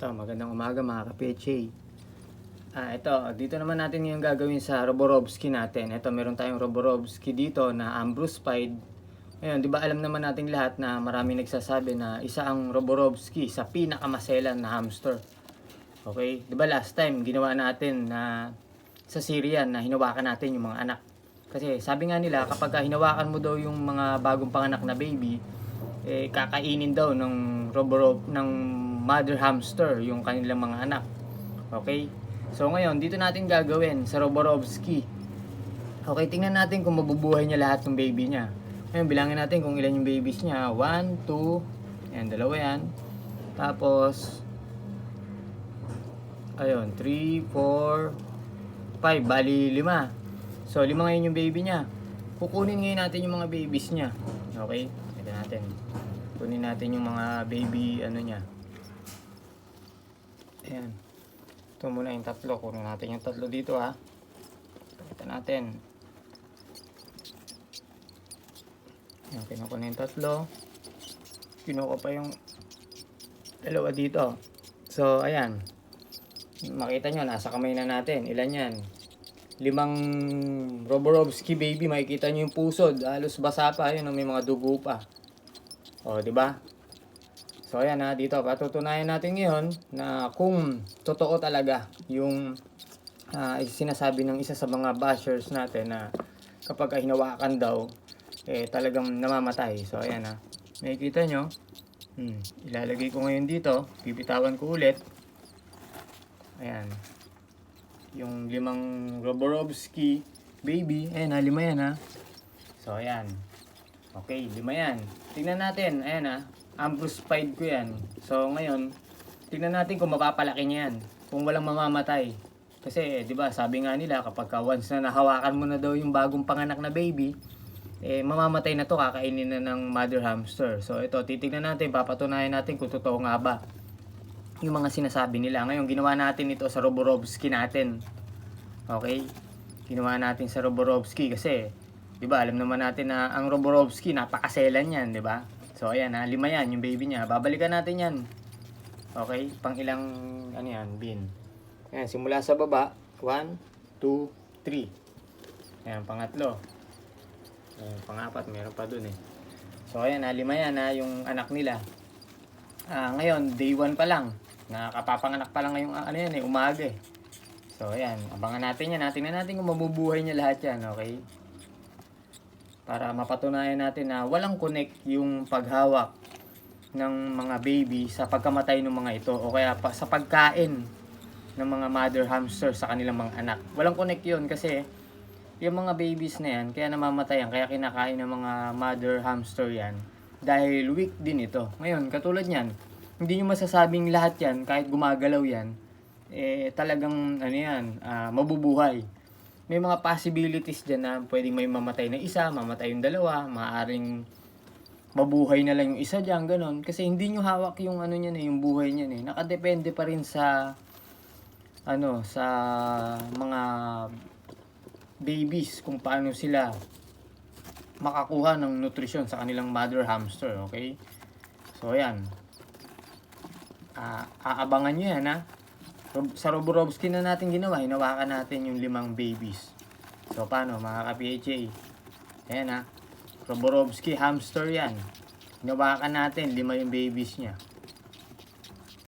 Ito, magandang umaga mga ka-PHA. Ah, ito, dito naman natin yung gagawin sa Roborovsky natin. Ito, meron tayong Roborovsky dito na Ambruspied. Ngayon, di ba alam naman nating lahat na marami nagsasabi na isa ang Roborovsky sa pinakamaselan na hamster. Okay? Di ba last time, ginawa natin na sa Syrian na hinawakan natin yung mga anak. Kasi sabi nga nila, kapag hinawakan mo daw yung mga bagong panganak na baby, eh, kakainin daw ng Roborov, ng mother hamster yung kanilang mga anak. Okay? So ngayon, dito natin gagawin sa Roborovsky. Okay, tingnan natin kung mabubuhay niya lahat ng baby niya. Ngayon, bilangin natin kung ilan yung babies niya. 1, 2, yan, dalawa yan. Tapos, ayun, 3, 4, 5, bali 5. So, lima ngayon yung baby niya. Kukunin ngayon natin yung mga babies niya. Okay? Ito natin. Kunin natin yung mga baby, ano niya. Ayan. Ito muna yung tatlo. Kunin natin yung tatlo dito ha. Pakita natin. Ayan, kinuha ko na yung tatlo. Kinuha ko pa yung dalawa dito. So, ayan. Makita nyo, nasa kamay na natin. Ilan yan? Limang Roborovsky baby. Makikita nyo yung pusod. Halos basa pa. Ayun, oh, may mga dugo pa. O, di ba? So ayan ha, dito patutunayan natin ngayon na kung totoo talaga yung ah, sinasabi ng isa sa mga bashers natin na kapag hinawakan daw, eh talagang namamatay. So ayan ha, makikita nyo, hmm, ilalagay ko ngayon dito, pipitawan ko ulit. Ayan, yung limang Roborovsky baby, ayan ha, lima yan ha. So ayan, okay, lima yan. Tingnan natin, ayan ha, Ambruspied ko yan. So ngayon, tingnan natin kung mapapalaki niya yan. Kung walang mamamatay. Kasi, di ba, sabi nga nila, kapag ka once na nahawakan mo na daw yung bagong panganak na baby, eh, mamamatay na to, kakainin na ng mother hamster. So ito, titignan natin, papatunayan natin kung totoo nga ba yung mga sinasabi nila. Ngayon, ginawa natin ito sa Roborovsky natin. Okay? Ginawa natin sa Roborovsky kasi, di ba, alam naman natin na ang Roborovsky, napakaselan yan, di ba? So, ayan ha, lima yan, yung baby niya. Babalikan natin yan. Okay? Pang ilang, ano yan, bin. Ayan, simula sa baba. 1, 2, 3. Ayan, pangatlo. Ayan, pangapat, meron pa dun eh. So, ayan ha, lima yan ha, yung anak nila. Ah, ngayon, day 1 pa lang. Nakapapanganak pa lang ngayong, ano yan eh, umaga eh. So, ayan, abangan natin yan. ha. Tingnan natin kung mabubuhay niya lahat yan, okay? Para mapatunayan natin na walang connect yung paghawak ng mga baby sa pagkamatay ng mga ito o kaya pa, sa pagkain ng mga mother hamster sa kanilang mga anak. Walang connect yun kasi yung mga babies na yan, kaya namamatayan, kaya kinakain ng mga mother hamster yan dahil weak din ito. Ngayon, katulad yan, hindi nyo masasabing lahat yan, kahit gumagalaw yan, eh talagang ano yan, ah, mabubuhay may mga possibilities dyan na pwedeng may mamatay na isa, mamatay yung dalawa, maaring mabuhay na lang yung isa dyan, ganun. Kasi hindi nyo hawak yung ano niyan eh, yung buhay niyan eh. Nakadepende pa rin sa ano, sa mga babies kung paano sila makakuha ng nutrisyon sa kanilang mother hamster, okay? So, ayan. Ah, aabangan nyo yan, ha? Sa Roborovsky na natin ginawa, hinawakan natin yung limang babies. So, paano mga ka-PHA? Ayan ha. Roborovsky hamster yan. Hinawakan natin, lima yung babies niya.